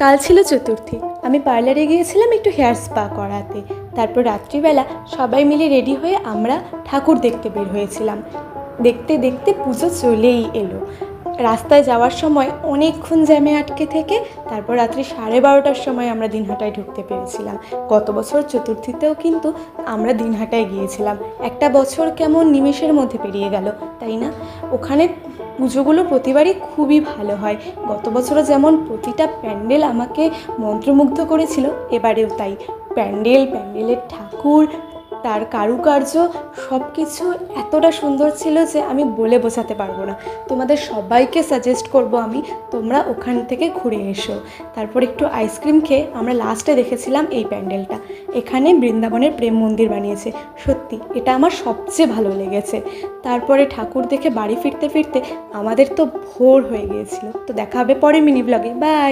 কাল ছিল চতুর্থী। আমি পার্লারে গিয়েছিলাম একটু হেয়ার স্পা করাতে। তারপর রাত্রিবেলা সবাই মিলে রেডি হয়ে আমরা ঠাকুর দেখতে বের হয়েছিলাম। দেখতে দেখতে পুজো চলেই এলো। রাস্তায় যাওয়ার সময় অনেকক্ষণ জ্যামে আটকে থেকে তারপর রাত্রি সাড়ে বারোটার সময় আমরা দিনহাটায় ঢুকতে পেরেছিলাম। গত বছর চতুর্থীতেও কিন্তু আমরা দিনহাটায় গিয়েছিলাম। একটা বছর কেমন নিমেষের মধ্যে পেরিয়ে গেল, তাই না? ওখানে পুজোগুলো প্রতিবারই খুবই ভালো হয়। গত বছরও যেমন প্রতিটা প্যান্ডেল আমাকে মন্ত্রমুগ্ধ করেছিল, এবারেও তাই। প্যান্ডেল, প্যান্ডেলের ঠাকুর তার কারুকার্য সব কিছু এতটা সুন্দর ছিল যে আমি বলে বোঝাতে পারব না। তোমাদের সবাইকে সাজেস্ট করব আমি, তোমরা ওখান থেকে ঘুরে এসো। তারপর একটু আইসক্রিম খেয়ে আমরা লাস্টে দেখেছিলাম এই প্যান্ডেলটা। এখানে বৃন্দাবনের প্রেম মন্দির বানিয়েছে। সত্যি, এটা আমার সবচেয়ে ভালো লেগেছে। তারপরে ঠাকুর দেখে বাড়ি ফিরতে ফিরতে আমাদের তো ভোর হয়ে গিয়েছিল। তো দেখা হবে পরে মিনি ব্লগে বাই